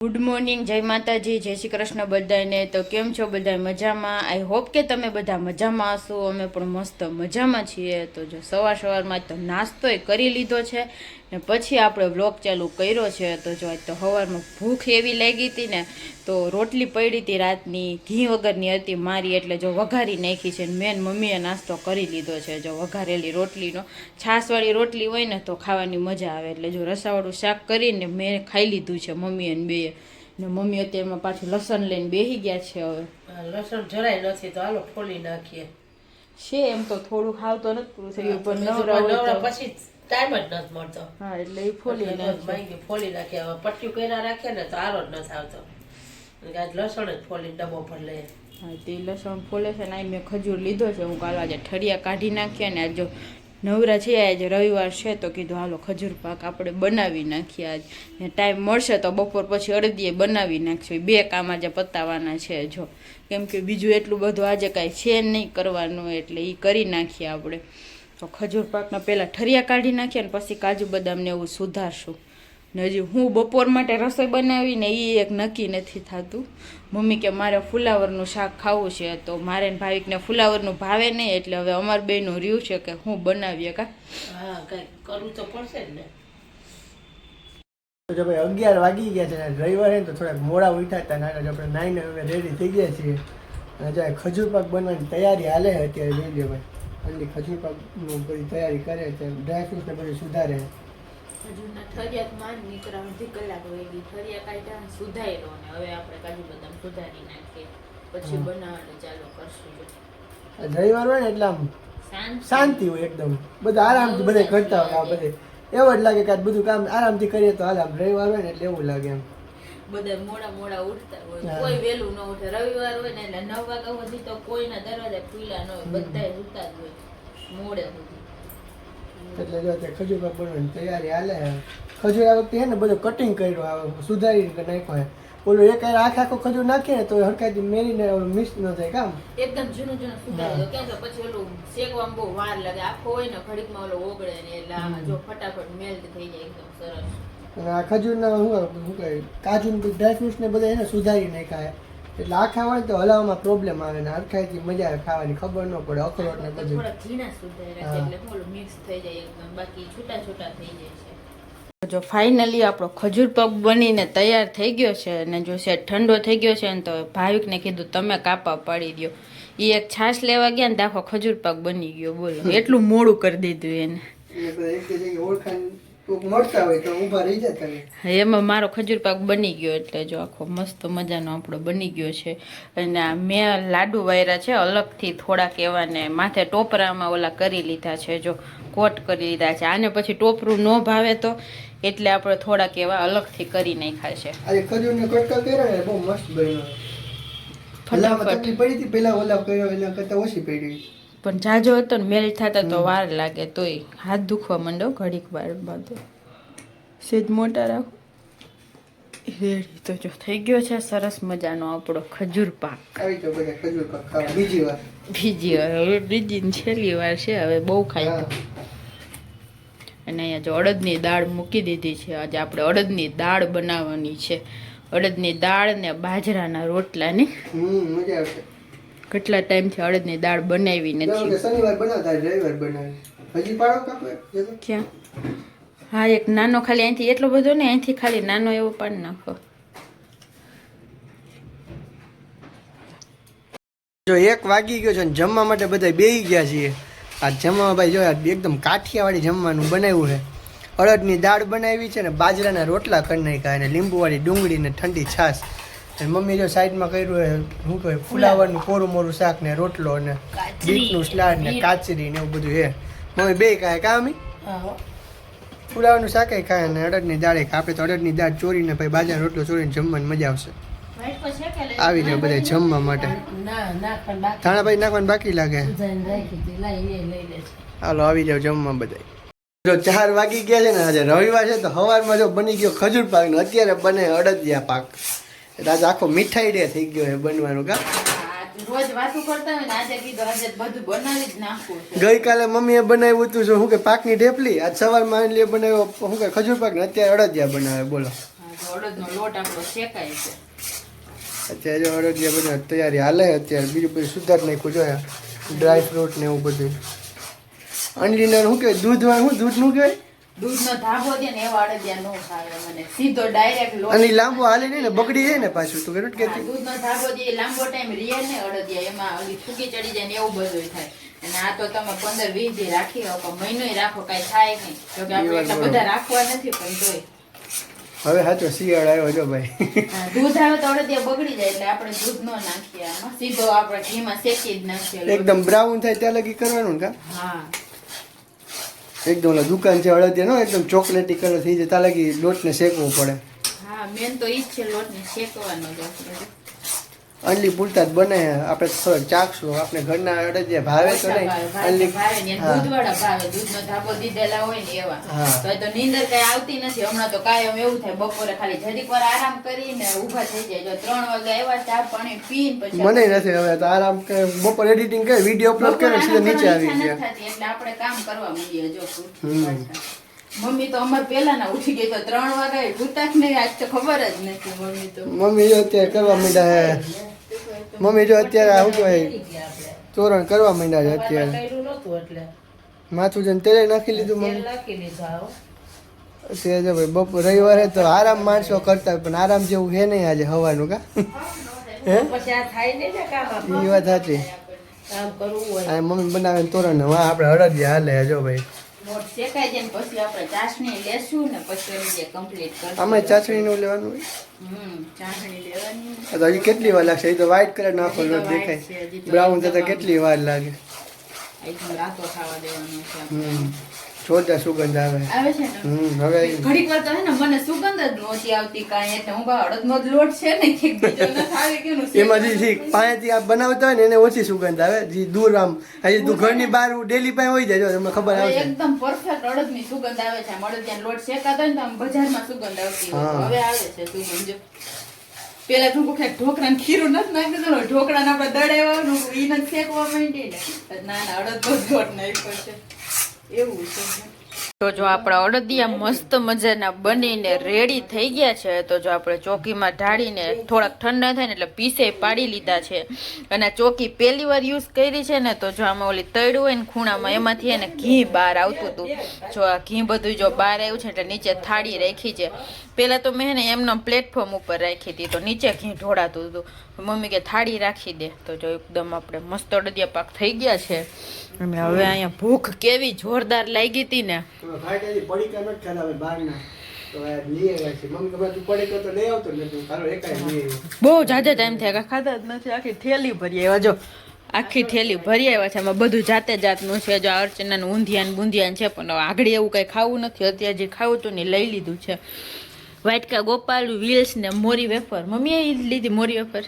Good morning જય માતાજી, જય શ્રી કૃષ્ણ બધાને તો કેમ છો બધા મજામાં? આઈ હોપ કે તમે બધા મજામાં હશો. અમે પણ મસ્ત મજામાં છીએ. તો જો સવાર સવારમાં તો નાસ્તોય કરી લીધો છે. ને પછી આપણે વ્લોગ ચાલુ કર્યો છે. તો જો આજ તો સવારમાં ભૂખ એવી લાગી હતી ને, તો રોટલી પડી હતી રાતની. ઘી વગરની હતી મારી, એટલે જો વઘારી નાખી છે મેન મમ્મીએ નાસ્તો કરી લીધો છે. જો વઘારેલી રોટલીનો. છાશવાળી રોટલી હોય ને તો ખાવાની મજા આવે. એટલે જો રસાવાળું શાક કરીને મેં ખાઈ લીધું છે મમ્મી અને બેએ. ને મમ્મી અત્યારમાં પાછું લસણ લઈને બેસી ગયા છે હવે. લસણ જરાય નથી તો હાલો ફોલી નાખીએ. છે એમ તો થોડું ખાવ તો નથી પૂરું થયું પણ નવરા પછી ટાઈમ જ નથી મળતો. હા એટલે એ ફોલી નાખી ફોલી નાખીએ. હવે પટ્ટી કર્યા રાખે ને તો આરો જ નથી આવતો. એટલે આજ લસણ જ ફોલી ડબ્બો પર લઈએ. હા તે લસણ ફોલે છે ને મેં ખજૂર લીધો છે હું કાલે આજે ઠળિયા કાઢી નાખ્યા ને આજ નવરા છે આજે રવિવાર છે તો કીધું, હાલો, ખજૂર પાક આપણે બનાવી નાખીએ આજ. ટાઈમ મળશે તો બપોર પછી અડદીએ બનાવી નાખશું. બે કામ આજે પતાવવાના છે જો. કેમ કે બીજું એટલું બધું આજે કાંઈ છે નહીં કરવાનું એટલે એ કરી નાખીએ આપણે. તો ખજૂર પાકના પહેલાં ઠરિયા કાઢી નાખીએ અને પછી કાજુ બદામને એવું સુધારશું. ને હજી હું બપોર માટે રસોઈ બનાવીને એ એક નક્કી નથી થતું. મમ્મી કે મારે ફુલાવરનું શાક ખાવું છે તો મારે ને ભાવિકને ફુલાવરનું ભાવે નહીં એટલે હવે અમાર બેનું રહ્યું છે કે હું બનાવીએ કા. હા કંઈક કરવું તો પડશે જ ને. તો જો ભાઈ અગિયાર વાગી ગયા છે ડ્રાઈવર રવિવાર તો થોડાક મોડા ઉઠ્યા હતા ને જો આપણે નાઈને હવે રેડી થઈ ગયા છીએ. અને જો ખજૂર પાક બનવાની તૈયારી હાલે છે અત્યારે જોઈ લે ભાઈ. અને ખજૂર પાકનું બધી તૈયારી કરે છે ડ્રાયફ્રૂટને બધું સુધારે છે ખજૂરના ઠરિયા માંડ અડધી કલાક વહેલી ઠરિયા કાઢ્યા સુધાર્યો અને હવે આપણે કાજુ બદામ સુધારી નાખીએ. પછી બનાવવાનું ચાલુ કરશું રવિવાર હોય ને એટલે આમ શાંતિ. હોય એકદમ. બધા આરામથી બધા કરતા હોય બધે. એવું જ લાગે કે આ બધું કામ આરામથી કરીએ તો આમ રવિવાર હોય ને એટલે એવું લાગે એમ બધા મોડા મોડા ઉઠતા હોય. કોઈ વેલું ન ઉઠે. રવિવાર હોય ને એટલે નવ વાગ્યા સુધી તો કોઈના દરવાજા ખુલ્લા ન હોય. બધા સુતા જ હોય. મોડે સુધી. એટલે જો તે ખજૂર પાક બનવાની તૈયારી હાલે. ખજૂર આ વખતે ને બધું કટિંગ કર્યું સુધારી નાખ્યો ઓલું એક આખે આખો ખજૂર નાખીએ તો હરખાથી મેરીને મિક્સ ન થાય કામ એકદમ જૂનું જૂનું સુધારી કેમ કે પછી ઓલું શેકવામાં બહુ વાર લાગે. આખો હોય ને ઘડીકમાં ઓલો ઓગળે ને એટલે જો ફટાફટ મેલ્ટ થઈ જાય એકદમ સરસ. અને આ ખજૂરના શું શું કહે કાજુ ડ્રાયફ્રૂટ્સ ને બધા એને સુધારી નાખ્યા એટલે આખા હોય તો હલાવવામાં પ્રોબ્લેમ આવે ને હરખાઈથી મજા આવે ખાવાની ખબર ન પડે અખરોટ ને બધું. થોડા ઝીણા સુધાર્યા છે એટલે ઓલું મિક્સ થઈ જાય એકદમ બાકી છૂટા છૂટા થઈ જાય છે. જો ફાઇનલી આપણો ખજૂર પગ બનીને તૈયાર થઈ ગયો છે અને જો છે ઠંડો થઈ ગયો છે ને તો ભાવિકને કીધું તમે કાપા પાડી દો એ એક છાશ લેવા ગયા ને તો આખો ખજૂર પાક બની ગયો બોલો. એટલું મોડું કરી દીધું એને. એમાં મારો ખજૂર પાક બની ગયો એટલે જો આખો મસ્ત મજાનો આપણો બની ગયો છે. અને આ મેં લાડુ વાયરા છે અલગથી થોડાક એવા ને માથે ટોપરામાં ઓલા કરી લીધા છે જો કોટ કરી લીધા છે. આને પછી ટોપરું ન ભાવે તો એટલે આપણે થોડાક એવા અલગથી કરી નાખ્યા છે. ફટાફટ. પડી હતી પેલા ઓલા કર્યો એના કરતા ઓછી પડી પણ જાજો હતો ને મેરેજ થતા તો વાર લાગે તોય હાથ દુખવા માંડો ઘડીક વાર બાદ સેજ મોટા રાખો. રેડી તો જો થઈ ગયો છે સરસ મજાનો આપણો ખજૂર પાક. આવી તો બધા ખજૂર પાક ખાવા. બીજી વાર. બીજી વાર. બીજી ને છેલ્લી વાર છે હવે બહુ ખાઈ. અને અહીંયા જો અડદની દાળ મૂકી દીધી છે આજે આપણે અડદની દાળ બનાવવાની છે. અડદની દાળ ને બાજરાના રોટલાની. મજા આવશે. કેટલા ટાઈમથી અડદની દાળ બનાવી નથી શનિવાર બનાવતા રવિવાર બનાવે. હજી પાડો કાપો ક્યાં? હા એક નાનો ખાલી અહીંથી એટલો બધો ને અહીંથી ખાલી નાનો એવો પાડી નાખો. જો એક વાગી ગયો છે ને જમવા માટે બધા બેહી ગયા છીએ. આ જમવા ભાઈ જો એકદમ કાઠિયાવાડી જમવાનું બનાવ્યું છે. અડદની દાળ બનાવી છે ને બાજરાના રોટલા કરી નાખ્યા અને લીંબુવાળી ડુંગળી ને ઠંડી છાશ અને મમ્મી જો સાઈડમાં કર્યું હોય શું કહે ફુલાવરનું કોરું મોરું શાક ને રોટલો ને બીટનું સ્લાડ ને કાચરી ને એવું બધું હે મમ્મી બે ખાય કા મમ્મી? શાક હો. ફુલાવરનું ખાય ને અડદની દાળે આપણે તો અડદની દાળ ચોરીને પછી બાજાર રોટલો ચોરીને જમવાની મજા આવશે. આવી જાય બધા જમવા માટે. થાણા ભાઈ નાખવાનું બાકી લાગે. હાલો આવી જાવ જમવા બધા. જો ચાર વાગી ગયા છે ને આજે રવિવાર છે તો સવારમાં જો બની ગયો ખજૂર પાક ને અત્યારે બને અડદિયા પાક. એટલે આજે આખો મીઠાઈ ડે થઈ ગયો છે બનવાનું કા? બનાવી ગઈકાલે મમ્મીએ બનાવ્યું હતું શું કે પાકની ઢેપલી? આજ સવારમાં એટલે બનાવ્યો શું કે ખજૂર પાક ને અત્યારે અડદિયા બનાવે બોલો. અત્યારે જો અડદિયા બધા તૈયારી હાલે અત્યારે. બીજું બધું સુધાર નાખ્યું જોયા ડ્રાય ફ્રૂટ ને એવું બધું. અંડલીને શું કહેવાય? દૂધ શું? દૂધનું કહેવાય? દૂધનો ધાબો ને એવા અડદિયા નો ખાવે મને. સીધો ડાયરેક્ટ લોટ. અને લાંબો હાલે નહીં ને બગડી જાય ને પાછું તું કેટલું હા, દૂધનો ધાબો દે લાંબો ટાઈમ રીએ ને અડદિયા એમાં ઓલી ફૂકી ચડી જાય ને એવું બધું થાય. અને આ તો તમે પંદર વીસ દી રાખી શકો મહિનોય રાખો કાંઈ થાય નહીં. જો કે આપણે એટલા બધા રાખવા નથી પણ તોય. હવે સાચો શિયાળ આવ્યો જો ભાઈ. દૂધ આવે તો અડદિયા બગડી જાય એટલે આપણે દૂધ નો નાખીએ આમાં. સીધો આપણે ઘીમાં શેકી જ નાખીએ એકદમ બ્રાઉન થાય ત્યાં લગી કરવાનું કા? હા. એકદમ દુકાન છે અડદિયા નો એકદમ ચોકલેટી કલર થઈ લાગી લગી લોટને શેકવું પડે. હા મેન તો ઈ જ છે, લોટને શેકવાનો અંડલી પૂરતા જ બને આપણે થોડોક ચાખશું આપણે ઘરના અડદિયા ભાવે તો નહીં. હા. દૂધવાળા ભાવે દૂધનો ધાબો દીધેલા હોય ને એવા. તો તો નીંદર કઈ આવતી નથી. હમણાં તો કાયમ એવું થાય બપોરે ખાલી જરીક વાર આરામ કરીને ઊભા થઈ જાય. જો ત્રણ વાગે આવ્યા ચા પાણી પીને પછી મને નથી હવે તો આરામ કે બપોર એડિટિંગ કરે વીડિયો અપલોડ કરે સીધા નીચે આવી ઈચ્છા એટલે આપણે કામ કરવા માંડીએ જો. મમ્મી તો અમાર પેલા ના ઉઠી ગઈ તો ત્રણ વાગે ભૂતાક નહીં આજ તો ખબર જ નથી મમ્મી તો. મમ્મી જો અત્યારે કરવા માંડ્યા હે મમ્મી જો અત્યારે શું કહેવાય કરી ગયા આપણે તોરણ કરવા માંડ્યા છે અત્યારે. કર્યું નહોતું એટલે. માથું જઈને તેલે નાખી લીધું મમ્મી. નાખી લીધું આવો. અત્યારે જો ભાઈ બપોર રવિવારે તો આરામ માણસો કરતા પણ આરામ જેવું છે નહીં આજે હવાનું કા? હે? પછી આ થાય ને કામ એ વાત સાચી. કામ કરવું હોય. આ મમ્મી બનાવે ને તોરણ. વાહ આપણે હળદિયા હાલે જો ભાઈ. લોટ શેકાઈ જાય પછી આપણે ચાસણી લેશું ને પછી એની જે કમ્પ્લીટ કરશું. આમાં ચાસણીનું લેવાનું હોય? હમ ચાસણી લેવાની. તો હજી કેટલી વાર લાગશે? એ તો વ્હાઈટ કલર નાખો હજી તો દેખાય. બ્રાઉન થતા કેટલી વાર લાગે? એકદમ રાતો ખાવા દેવાનો છે જોરદાર સુગંધ આવે. આવે છે હમ હવે ઘડીક વાર તો હે ને મને સુગંધ જ નહોતી આવતી કાંઈ એટલે હું કહું અડદનો જ લોટ છે ને? કે બીજો નથી આવે કે નું એમાં જે જે આપ બનાવતા હોય ને એને ઓછી સુગંધ આવે. જે દૂર આમ હજી તું ઘરની બહાર ડેલી પાસે હોય જાય તમને ખબર આવે એકદમ પરફેક્ટ અડદની સુગંધ આવે છે. આમ અડદિયાનો લોટ શેકાતો હોય ને આમ બજારમાં સુગંધ આવતી હોય. હવે આવે છે સુગંધ જો પેલા તું કહે ઢોકળા ખીરું નથી નાખી દીધું ઢોકળા આપણે દળેવાનું ઈ નથી શેકવા માંડી ને. ના ના અડદનો જ લોટ નાખ્યો છે. એવું છે. તો જો આપણા અડદિયા મસ્ત મજાના બનીને રેડી થઈ ગયા છે, તો જો આપણે ચોકીમાં ઢાળીને થોડાક ઠંડા થાય ને એટલે પીસે પાડી લીધા છે. અને ચોકી પહેલી વાર યુઝ કરી છે ને, તો જો આમાં ઓલી તળ્યું હોય ને ખૂણામાં, એમાંથી એને ઘી બહાર આવતું હતું. જો આ ઘી બધું જો બહાર આવ્યું છે, એટલે નીચે થાળી રાખી છે. પહેલાં તો મેં એને એમનો પ્લેટફોર્મ ઉપર રાખી હતી, તો નીચે ઘી ઢોળાતું હતું. મમ્મી કે થાળી રાખી દે. તો જો એકદમ આપણે મસ્ત અડદિયા પાક થઈ ગયા છે. અને હવે અહીંયા ભૂખ કેવી જોરદાર લાગી હતી ને. પડીકા નથી ખાધા ભાઈ બહારના. તો આ લઈ આવ્યા છે. મમ્મી ખબર તું પડીકા તો લઈ આવતો જ નથી તારો એકાય લઈ આવ્યો. બહુ જાજે ટાઈમ થયા કે ખાધા જ નથી. આખી થેલી ભરી આવ્યા. જો આખી થેલી ભરી આવ્યા છે. આમાં બધું જાતે જાતનું છે. જો અર્ચનાનું ઊંધિયાન બુંધિયાન છે પણ આગળ એવું કંઈ ખાવું નથી. અત્યારે જે ખાવું હતું ને લઈ લીધું છે. વાટકા ગોપાલ વ્હીલ્સ ને મોરી વેફર. મમ્મીએ એ લીધી મોરી વેફર?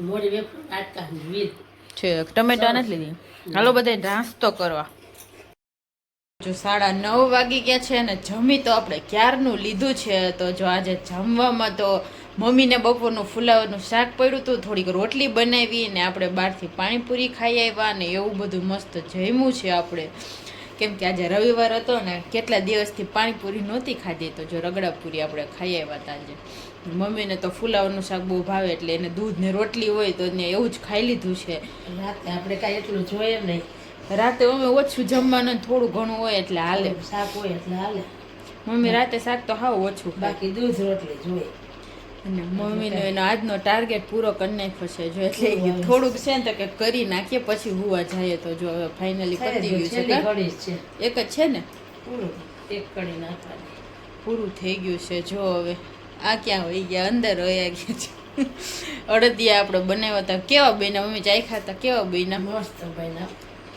મોરી વેફર છે ટમેટા નથી લીધી? હાલો બધા નાસ્તો કરવા. જો સાડા નવ વાગી ગયા છે ને જમી તો આપણે ક્યારનું લીધું છે? તો જો આજે જમવામાં તો મમ્મીને બપોરનું ફુલાવરનું શાક પડ્યું હતું, થોડીક રોટલી બનાવી ને આપણે બહારથી પાણીપુરી ખાઈ આવ્યા ને એવું બધું મસ્ત જમ્યું છે આપણે. કેમ કે આજે રવિવાર હતો ને, કેટલા દિવસથી પાણીપુરી નહોતી ખાધી, તો જો રગડાપુરી આપણે ખાઈ આવ્યા હતા આજે. મમ્મીને તો ફુલાવરનું શાક બહુ ભાવે એટલે એને દૂધ ને રોટલી હોય તો એને એવું જ ખાઈ લીધું છે. રાતે આપણે કાંઈ એટલું જોઈએ નહીં. રાતે અમે ઓછું જમવાનું થોડું ઘણું હોય એટલે હાલે. શાક હોય એટલે હાલે. મમ્મી રાતે શાક તો હાવ ઓછું બાકી દૂધ રોટલી જોઈએ. અને મમ્મીનો એનો આજનો ટાર્ગેટ પૂરો કરી નાખ્યો છે. જો એટલે થોડુંક છે ને તો કે કરી નાખીએ પછી હુવા જાય તો જો હવે ફાઇનલી પતી ગયું છે એક જ છે ને? પૂરું એક કરી નાખવાની. પૂરું થઈ ગયું છે. જો હવે આ ક્યાં હોય ગયા? અંદર હોય ગયા છે. અડદિયા આપણે બનાવ્યા હતા. કેવા બન્યા? મમ્મી ચાખ્યા હતા કેવા બન્યા? મસ્ત ના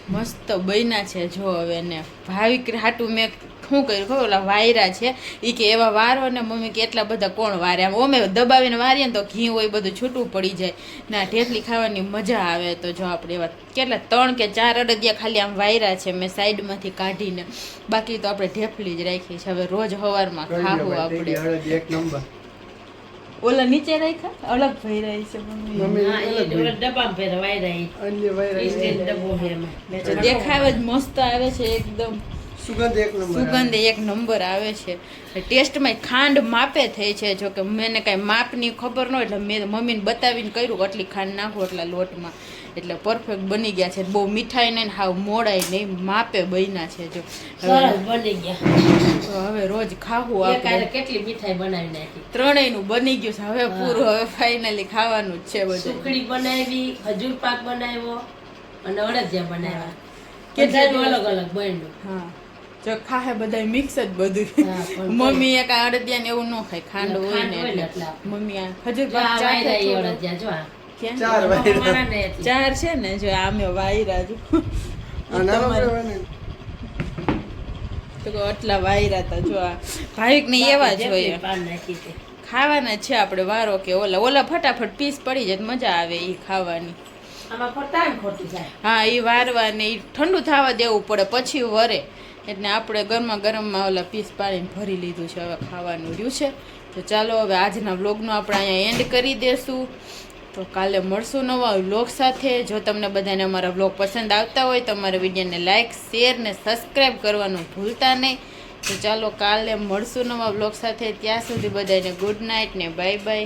મસ્ત બન્યા છે જો હવે ને. ભાવિક હાટું મેં શું કર્યું ખબર? ઓલા વાયરા છે. એ કે એવા વારો ને મમ્મી કે એટલા બધા કોણ વારે આમ ઓમે દબાવીને વારીએ ને તો ઘી હોય બધું છૂટું પડી જાય. ના ઢેફલી ખાવાની મજા આવે તો જો આપણે એવા કેટલા ત્રણ કે ચાર અડદિયા ખાલી આમ વાયરા છે મેં સાઈડમાંથી કાઢીને. બાકી તો આપણે ઢેફલી જ રાખી છે. હવે રોજ હવારમાં કરી ખાવું આપણે. એક નંબર. ઓલા નીચે રાખ્યા? અલગ ભઈ રહી છે મમ્મી જો દેખાવ જ મસ્ત આવે છે એકદમ. સુગંધ એક નંબર સુગંધ એક નંબર આવે છે. ટેસ્ટમાં ખાંડ માપે થઈ છે જો કે મને કાંઈ માપની ખબર ન એટલે મેં મમ્મીને બતાવીને કર્યું આટલી ખાંડ નાખો એટલા લોટમાં. એટલે પરફેક્ટ બની ગયા છે. બહુ મીઠાઈ નહીં હાવ મોડાઈ નહીં માપે બન્યા છે જો. બની ગયા. હવે રોજ ખાવું આપણે. કેટલી મીઠાઈ બનાવી નાખી? ત્રણેયનું બની ગયું છે. હવે પૂરું હવે ફાઇનલી ખાવાનું જ છે બધું. સુખડી બનાવી ખજૂર પાક બનાવ્યો અને અડદિયા બનાવ્યા. કેટલા અલગ અલગ બન્યું. હા. જો ખાહે બધા મિક્સ જ બધું. મમ્મી એ એક અડદિયા ને એવું ન ખાય. ખાંડ હોય ને એટલે. મમ્મી આ ખજૂર પાક ચાખે ચાર છે ને જો આમે વાયરા જો. આટલા વાયરા હતા જો ભાવિક ને એવા જ હોય. ખાવાના છે આપણે વારો કે ઓલા ઓલા ફટાફટ પીસ પડી જાય મજા આવે એ ખાવાની. આમાં ખોટા ને ખોટી જાય. હા એ વારવાને એ ઠંડુ થવા દેવું પડે પછી વરે. એટલે આપણે ગરમા ગરમમાં ઓલા પીસ પાડીને ભરી લીધું છે હવે ખાવાનું રહ્યું છે. તો ચાલો હવે આજના વ્લોગનો આપણે અહીંયા એન્ડ કરી દેશું. તો કાલે મળશું નવા વ્લોગ સાથે. જો તમને બધાને અમારા વ્લોગ પસંદ આવતા હોય તો અમારા વિડીયોને લાઇક શેર ને સબસ્ક્રાઈબ કરવાનું ભૂલતા નહીં. તો ચાલો કાલે મળશું નવા વ્લોગ સાથે. ત્યાં સુધી બધાને ગુડ નાઇટ ને બાય બાય